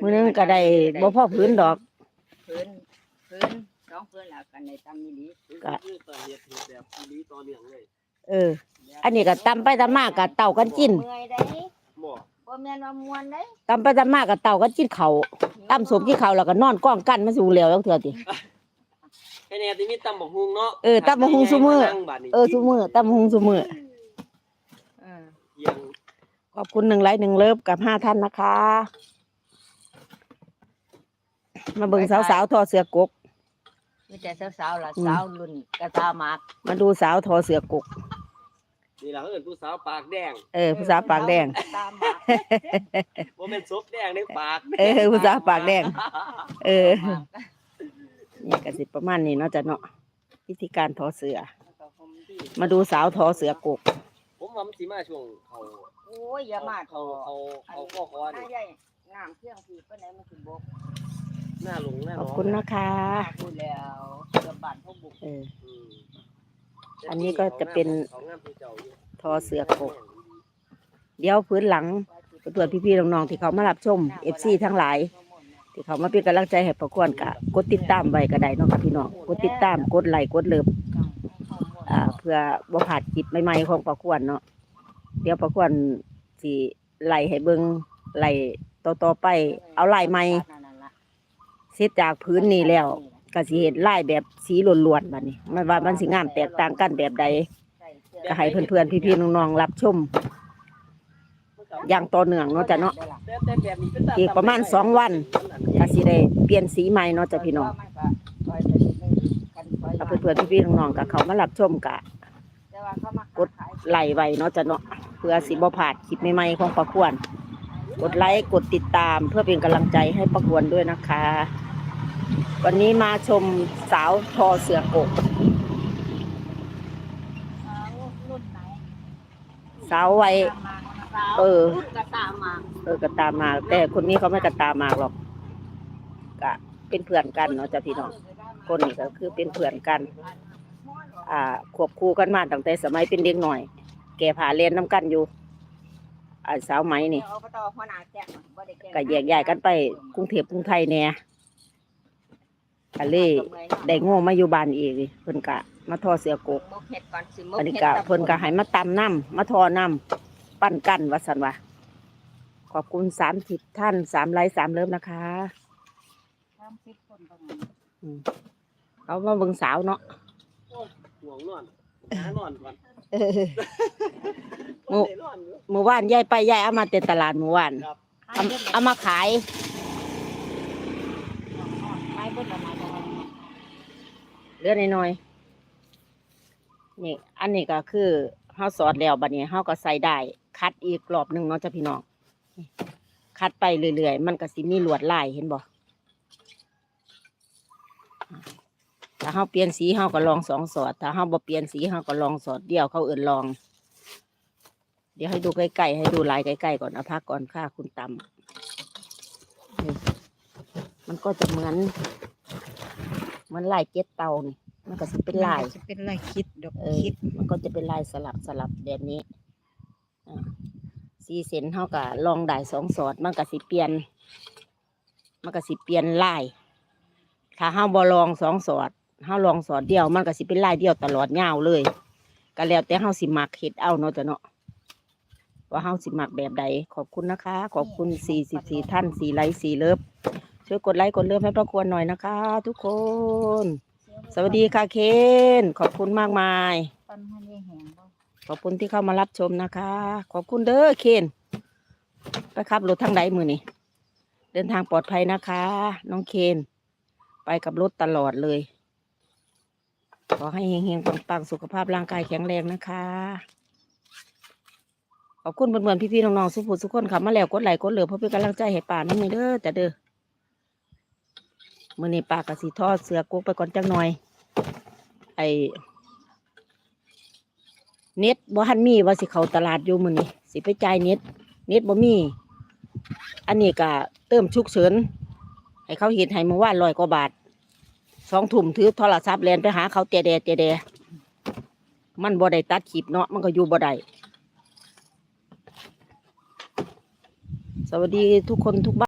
มื้อนึงก็ได้บ่พอพื้นดอก พื้นพื้นสองพื้นแล้วกันในตำมีหลีก็คือต่อเหตุเหตุแบบนี้ต่อเนื่องเลยเออ อันนี้ก็ตำไปตำมาก็เต่ากันกินเมื่อยได้บ่บ่แม่นว่ามวนได้ตำไปตำมาก็เต่ากันกินเขาวตำสมกินเขาวแล้วก็นอนกองกันมันสิเหลวจังเทื่อติไอ้แน่ที่มีตำบักฮุงเนาะเออตำบักหุ่งซุมื้อนั่งบัดนี้เออซุมื้อตำหุงซุมื้อเออเที่ยงขอบคุณหนึ่งไลค์หนึ่งเลิฟกับห้าท่านนะคะ มาเบิ่งสาวๆทอเสือกก มีแต่สาวๆล่ะอืม สาวรุ่นกระตาหมากมาดูสาวทอเสือกก นี่ล่ะเขาเอิ้นผู้สาวปากแดงเออผู้สาวปากแดงกระตาหมากบ่แม่นศพแดงในปากเออผู้สาวปากแดง เออ หมากนี่ก็สิประมาณนี้เนาะจ้ะเนาะวิธีการทอเสือแล้วก็ผมดีมาดูสาวทอเสือกก ผมว่ามันสิมาช่วงเขาโอ้ยอย่ามาโทเขาเขาเขาข้อคอหน้านี่ใหญ่น้ำเที่ยงผีปานใดมันสิบก หน้าหลงหน้าขหนอบองคุณนะคะพูดแล้วเกือบบ้านเขาบุกเอออืมอันนี้ก็จะเป็นเขางามผู้เจ้าอยู่ทอเสือกก เดี๋ยวพื้นหลังเพื่อนๆพี่ๆน้องๆที่เขามารับชมเอฟซีทั้งหลาย ที่เขามาเป็นกำลังใจให้ประกวนกะกดติดตามไว้ก็ได้เนาะค่ะพี่น้องกดติดตามกดไลค์กดเลิฟอ่า เพื่อบ่ผาดคลิปใหม่ๆของประกวนเนาะเดี๋ยวประกวนสิไล่ให้เบิ่งไล่ต่อๆไป เอาไล่ใหม่ เสร็จจากพื้นนี้แล้วก็สิเห็นไล่แบบสีล้วนๆบัดนี้ไม่ว่ามันสิงามแตกต่างกันแบบใดก็ให้เพื่อนๆพี่ๆน้องๆรับชม อย่างต่อเนื่องเนาะจ้ะเนาะอีกประมาณสองวันก็สิได้เปลี่ยนสีใหม่เนาะจ้ะพี่น้องถ้าเพื่อนๆพี่ๆน้องๆก็เขามารับชมกะกดไล่ไว้เนาะจ้ะเนาะเพื่อสิบ่พลาดคลิปใหม่ๆของประกวนกดไลค์กดติดตามเพื่อเป็นกำลังใจให้ประกวนด้วยนะคะ วันนี้มาชมสาวทอเสือกก สาววัยเออ รุ่นกระตามมาเออกระตามมา แต่คนนี้เขาไม่กระตามมาหรอกกะเป็นเพื่อนกันเนาะจ้ะพี่น้องคนนี้ก็คือเป็นเพื่อนกัน อ่าควบคู่กันมาตั้งแต่สมัยเป็นเด็กหน่อย แก่ผ่าเรียนน้ำกันอยู่อ่าสาวไหมนี่เอาไปต่อหัวหน้าแจ้งบ่ได้ก็แยกย้ายกันไปกรุงเทพกรุงไทยแหน่ ก็เลยได้โง่มาอยู่บ้านอีกเพิ่นกะ มาทอเสือกกมกเห็ดก่อนสิมกอันนี้เห็ดก็ตะเพิ่นก็ให้มาตำน้ำมาทอน้ำปั้นกันว่าสันว่าขอบคุณสามสิบท่านสามไลค์สามเริ่มนะคะสามสิบคนประมาณอืมเอามาเบิ่งสาวเนาะห่วงนอนหานอนก่อนเออหนมู่อนได้นอนอยู่เมื่อวานยายไปยายเอามาเต็ตลาดเมื่อวานครับเอาเอามาขาย ไม้เบิ้ลละไม้ ละไม้เหลือน้อยๆนี่ อันนี้ก็คือเฮาสอดแล้วบัดนี้เฮาก็ใส่ได้ คัดอีกรอบหนึ่งเนาะจ้ะพี่น้องคัดไปเรื่อยๆ มันก็สิมีลวดลายเห็นบ่ถ้าเฮาเปลี่ยนสีเฮาก็ลองสองสอด ถ้าเฮาบ่เปลี่ยนสีเฮาก็ลองสอดเดียวเขาเอื่นลอง เดี๋ยวให้ดูใกล้ๆให้ดูลายใกล้ๆก่อนเอาพักก่อนค่ะคุณตำมันก็จะเหมือน มือนลายเก็ดเตานี่มันก็สิเป็นลาย จะเป็นลายคิดดอกเออคิดมันก็จะเป็นลายสลับสลับแบบนี้อ่าสีเส้นเท่ากับลองได้สองสอดมันก็สิเปลี่ยน มันก็สิเปลี่ยนลายถ้าเฮาบ่ลองสองสอดเฮาลองสอดเดียว มันก็สิเป็นลายเดียวตลอดยาวเลยก็แล้วแต่เฮาสิมักเฮ็ดเอาเนาะจ้ะเนาะว่าเฮาสิมักแบบใดขอบคุณนะคะ ขอบคุณ 44 ท่าน4ไลค์4เลิฟ ช่วยกดไลค์กดเลิฟให้ประควรหน่อยนะคะ ทุกคน สวัสดีค่ะเคนขอบคุณมากมาย ปันให้ได้แหงบ่ขอบคุณที่เข้ามารับชมนะคะ ขอบคุณเด้อเคนไปขับรถทางใดมือนี่เดินทางปลอดภัยนะคะ น้องเคนไปกับรถตลอดเลย ขอให้เฮงๆปังๆสุขภาพร่างกายแข็งแรงนะคะ ขอบคุณเพื่อนๆพี่ๆน้องๆสุภูสุกคนค่ะมาแล้วกดไลค์กดเหลือเพื่อเป็นกำลังใจให้ป่านั่นเด้อแต่เด้อ มือนี้ปากะสีทอดเสือกุกไปก่อนจังหน่อย ไอเน็ตบ่ทันมีว่าสิเขาตลาดอยู่มื้อนี้สิไปจ่ายเน็ตเน็ตบ่มี อันนี้ก็เติมฉุกเฉินให้เขาเฮ็ดให้มื่อวานร้อยกว่าบาทสองทุ่มถือโทรศัพท์แลนไปหาเขาเตะแดเตะแดมันบ่ได้ตัดคลิปเนาะมันก็อยู่บ่ได้สวัสดีทุกคนทุกบ้าน